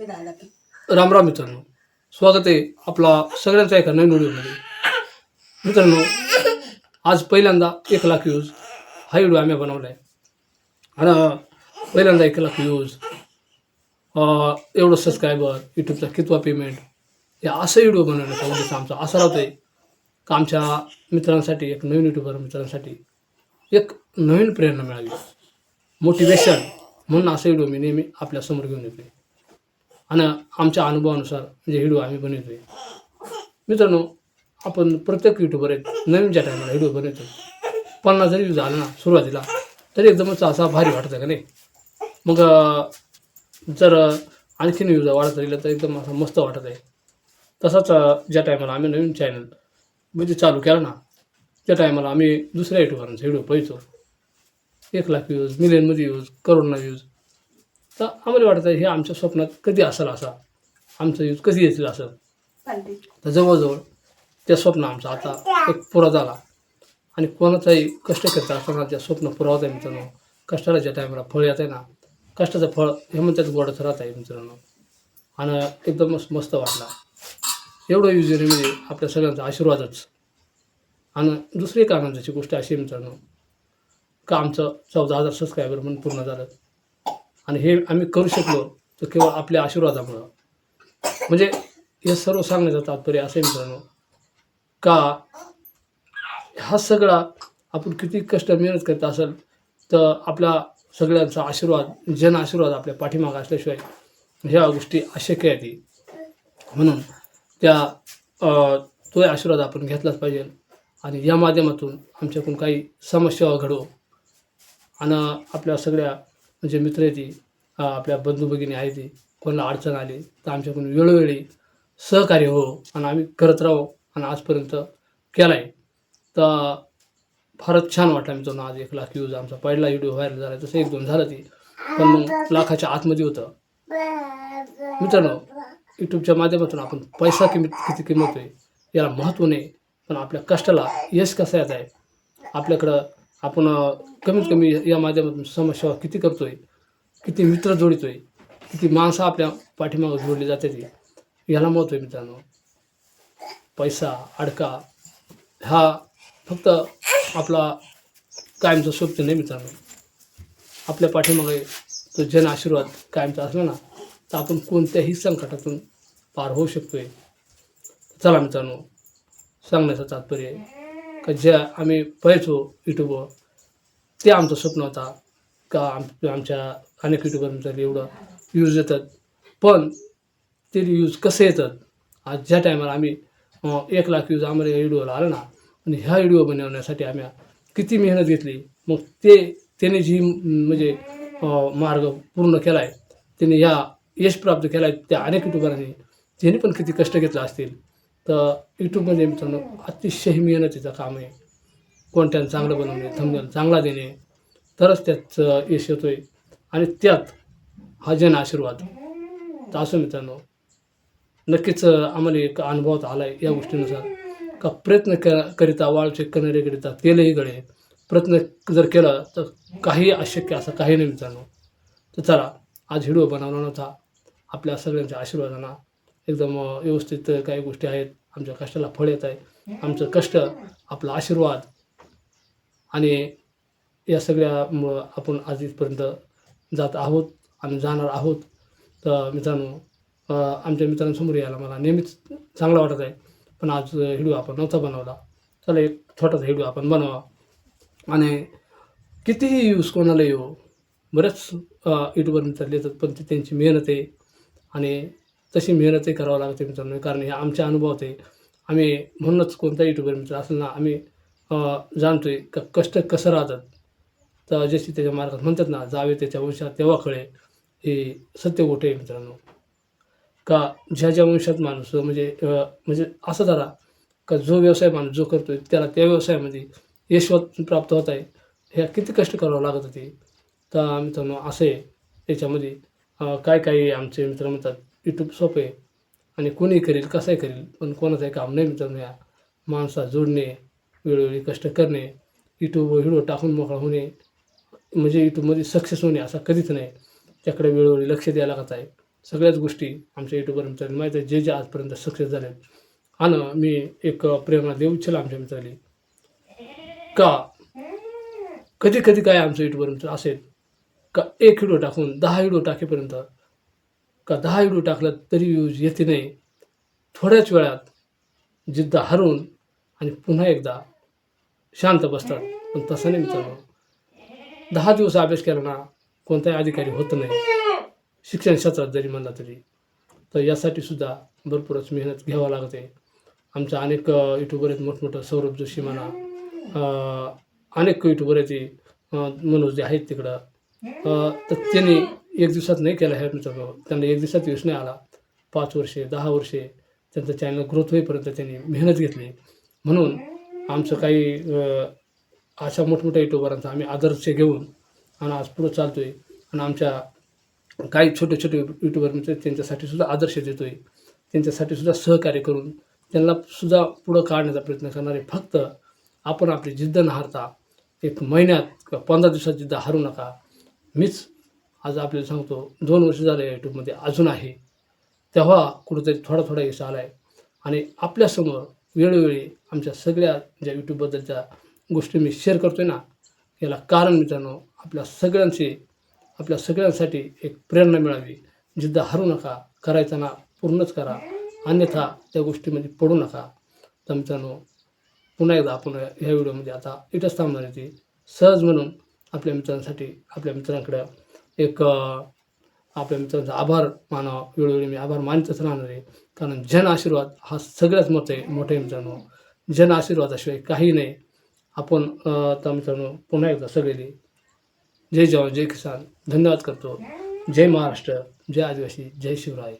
राम राम मित्रांनो. स्वागत आहे आपला सगळ्यांचा एका नवीन व्हिडिओमध्ये. मित्रांनो आज पहिल्यांदा एक लाख व्ह्यूज. हा व्हिडिओ आम्ही बनवला आहे आणि पहिल्यांदा एक लाख व्ह्यूज. एवढं सबस्क्रायबर यूट्यूबचा कितवा पेमेंट या असं व्हिडिओ बनवण्याचा उद्देश आमचा असा राहतो आहे का आमच्या मित्रांसाठी एक नवीन यूट्यूबर मित्रांसाठी एक नवीन प्रेरणा मिळावी. मोटिवेशन म्हणून असं व्हिडिओ मी नेहमी आपल्यासमोर घेऊन येतो आहे आणि आमच्या अनुभवानुसार म्हणजे व्हिडिओ आम्ही बनवतो आहे मित्रांनो आपण प्रत्येक युट्यूबर आहेत नवीन ज्या टायमाला व्हिडिओ बनवतो पन्नास जरी झाला ना सुरुवातीला तरी एकदमच असा भारी वाटतं का नाही? मग जर आणखीन व्ह्यूज वाढत राहिलं तर एकदम असं मस्त वाटत आहे. तसाच ज्या टायमाला आम्ही नवीन चॅनल म्हणजे चालू केला ना त्या टायमाला आम्ही दुसऱ्या युट्यूबरांचा व्हिडिओ पाहिजो एक लाख व्ह्यूज मिलियनमध्ये व्ह्यूज करोडना व्ह्यूज तर आम्हाला वाटतं हे आमच्या स्वप्नात कधी असेल असा? आमचं यूज कधी येतील असं? तर जवळजवळ त्या स्वप्न आमचं आता एक पुरा झाला. आणि कोणाचाही कष्ट करता असताना त्या स्वप्न पुरा होत आहे मित्रांनो. कष्टाला ज्या टायमाला फळ येत आहे ना कष्टाचं फळ हे म्हणतात गोडच राहत आहे मित्रांनो. आणि एकदमच मस्त वाटला. एवढं युजरी म्हणजे आपल्या सगळ्यांचा आशीर्वादच. आणि दुसरी एक आनंदाची गोष्ट अशी मित्रांनो का आमचं चौदा हजार सबस्क्रायबर म्हणून पूर्ण झालं. आणि हे आम्ही करू शकलो तर केवळ आपल्या आशीर्वादामुळं. म्हणजे हे सर्व सांगण्याचं तात्पर्य असं मित्रांनो का हा सगळा आपण किती कष्ट मेहनत करत असेल तर आपला सगळ्यांचा आशीर्वाद जन आशीर्वाद आपल्या पाठीमागं असल्याशिवाय ह्या गोष्टी अशक्य आहेत. म्हणून त्या तो आशीर्वाद आपण घेतलाच पाहिजे आणि या माध्यमातून आमच्याकडून काही समस्या घडो आणि आपल्या सगळ्या म्हणजे मित्र आहे ती आपल्या बंधू भगिनी आहे ती कोणाला अडचण आली तर आमच्याकडून वेळोवेळी सहकार्य हो आणि आम्ही करत राहू आणि आजपर्यंत केला आहे तर फारच छान वाटलं मित्रांनो आज एक लाख व्ह्यूज आमचा पहिला व्हिडिओ व्हायरल झाला तसं एक दोन झालं ती. पण मग लाखाच्या आतमध्ये होतं. मित्रांनो यूट्यूबच्या माध्यमातून आपण पैसा किंमत किती किंमत आहे याला महत्त्व नाही पण आपल्या कष्टाला यश कसं येत आहे आपल्याकडं आपण कमीत कमी या माध्यमातून समाजसेवा किती करतोय किती मित्र जोडितोय किती माणसं आपल्या पाठीमागं जोडली जाते ती याला महत्त्व आहे मित्रांनो. पैसा अडका हा फक्त आपला कायमचं स्वप्न नाही मित्रांनो. आपल्या पाठीमागे तो जन आशीर्वाद कायमचा असला ना तर आपण कोणत्याही संकटातून पार होऊ शकतोय. चला मित्रांनो सांगण्याचं तात्पर्य आहे का ज्या आम्ही पाहायचो यूट्यूबवर ते आमचं स्वप्न होता. का आम आमच्या अनेक यूट्यूबरनंतर एवढं व्ह्यूज येतात. पण ते व्ह्यूज कसे येतात? आज ज्या टायमाला आम्ही एक लाख व्ह्यूज आम्हाला या व्हिडिओला आलं ना आणि ह्या व्हिडिओ बनवण्यासाठी आम्ही किती मेहनत घेतली. मग ते त्याने जी म्हणजे मार्ग पूर्ण केला आहे त्याने ह्या यश प्राप्त केला आहे त्या अनेक युट्यूबरांनी त्यांनी पण किती कष्ट घेतला असतील. तर यूट्यूबमध्ये मित्रांनो अतिशय मेहनतीचं काम आहे. कॉन्टेंट चांगलं बनवणे थंबनेल चांगला देणे तरच त्यात यश येतो आहे आणि त्यात हा जन आशीर्वाद. तर असो मित्रांनो नक्कीच आम्हाला एक अनुभवात आला आहे या गोष्टीनुसार. का प्रयत्न क करिता वाळचे कणरे करिता तेलही गळे. प्रयत्न जर केला तर काही अशक्य असं काही नाही मित्रांनो. तर चला आज व्हिडिओ बनवला नव्हता आपल्या सगळ्यांच्या आशीर्वादानं एकदम व्यवस्थित काही गोष्टी आहेत. आमच्या कष्टाला फळ येत आहे. आमचं कष्ट आपला आशीर्वाद आणि या सगळ्यामुळं आपण आज इथपर्यंत जात आहोत आणि जाणार आहोत. तर मित्रांनो आमच्या मित्रांसमोर यायला मला नेहमीच चांगलं वाटत आहे. पण आज व्हिडिओ आपण नव्हता बनवला. चला एक छोटासा व्हिडिओ आपण बनवा. आणि कितीही यूज कोणाला येऊ बरेच यूट्यूबर मित्र येतात पण ती त्यांची मेहनत आहे. आणि तशी मेहनतही करावं लागते मित्रांनो कारण हे आमच्या अनुभवात आहे. आम्ही म्हणूनच कोणता यूट्यूबर मित्र असेल ना आम्ही जाणतोय का कष्ट कसं राहतात. तर जशी त्याच्या मार्गात म्हणतात ना जावे त्याच्या वंशात तेव्हा कळे हे सत्य गोष्ट आहे मित्रांनो. का ज्या ज्या वंशात माणूस म्हणजे म्हणजे असं जरा का जो व्यवसाय माणूस जो करतोय त्याला त्या व्यवसायामध्ये यश प्राप्त होत आहे. ह्या किती कष्ट करावं लागत होते. तर मित्रांनो असं आहे. त्याच्यामध्ये काय काय आमचे मित्र म्हणतात यूट्यूब सोपे आहे. आणि कोणी करेल कसंही करेल पण कोणाचंही काम नाही मित्रांनो या माणसा जोडणे. वेळोवेळी कष्ट करणे यूट्यूब व्हिडिओ टाकून मोकळा होणे म्हणजे यूट्यूबमध्ये सक्सेस होणे असा कधीच नाही. त्याकडे वेळोवेळी लक्ष द्यायला लागत आहे. सगळ्याच गोष्टी आमच्या युट्यूबवर मित्रांनी माहीत आहे जे जे आजपर्यंत सक्सेस झाले आणि मी एक प्रेरणा देऊ इच्छिला आमच्या मित्रांनी का? कधी कधी काय आमचं युट्यूबवर मित्र असेल का एक व्हिडिओ टाकून दहा व्हिडिओ टाकेपर्यंत का दहा व्हिडिओ टाकला तरी व्ह्यूज येते नाही. थोड्याच वेळात जिद्द हरवून आणि पुन्हा एकदा शांत बसतात. पण तसं नाही मित्रांनो. दहा दिवस अभ्यास केला ना कोणताही अधिकारी होत नाही. शिक्षण क्षेत्रात जरी म्हणला तरी. तर यासाठी सुद्धा भरपूरच मेहनत घ्यावं लागते. आमच्या अनेक युट्यूबर आहेत मोठमोठं सौरभ जोशी म्हणा अनेक युट्यूबर आहेत मनोज जे आहेत तिकडं. तर त्यांनी एक दिवसात नाही केला ह्या मित्रांनो. त्यांना एक दिवसात यश नाही आला. पाच वर्षे दहा वर्षे त्यांचं चॅनल ग्रोथ होईपर्यंत त्यांनी मेहनत घेतली. म्हणून आमचं काही अशा मोठमोठ्या युट्यूबरांचा आम्ही आदर्श घेऊन आणि आज पुढं चालतो आहे आणि आमच्या काही छोटे छोटे युट्यूबर म्हणजे त्यांच्यासाठी सुद्धा आदर्श देतो आहे त्यांच्यासाठी सुद्धा सहकार्य करून त्यांना सुद्धा पुढं काढण्याचा प्रयत्न करणारे फक्त आपण आपली जिद्द न हारता एक महिन्यात किंवा पंधरा दिवसात जिद्द हारू नका. मीच आज आपल्याला सांगतो दोन वर्ष झाले या यूट्यूबमध्ये अजून आहे. तेव्हा कुठंतरी थोडा थोडा यश आला आहे आणि आपल्यासमोर वेळोवेळी आमच्या सगळ्या ज्या यूट्यूबबद्दलच्या गोष्टी मी शेअर करतो आहे ना याला कारण मित्रांनो आपल्या सगळ्यांशी आपल्या सगळ्यांसाठी एक प्रेरणा मिळावी. जिद्द हरू नका करायचा ना पूर्णच करा. अन्यथा त्या गोष्टीमध्ये पडू नका. तर मित्रांनो पुन्हा एकदा आपण ह्या व्हिडिओमध्ये आता इथंच थांबणार आहे सहज म्हणून आपल्या मित्रांसाठी आपल्या मित्रांकडं एक आपल्या मित्रांचा आभार मानावा. वेळोवेळी मी आभार मानतच राहणार आहे. कारण जन आशीर्वाद हा सगळ्यात मोठे मोठे मित्रांनो. जन आशीर्वादाशिवाय काही नाही. आपण आता मित्रांनो पुन्हा एकदा सगळे जय जवान जय किसान. धन्यवाद करतो. जय महाराष्ट्र. जय आदिवासी. जय शिवराय.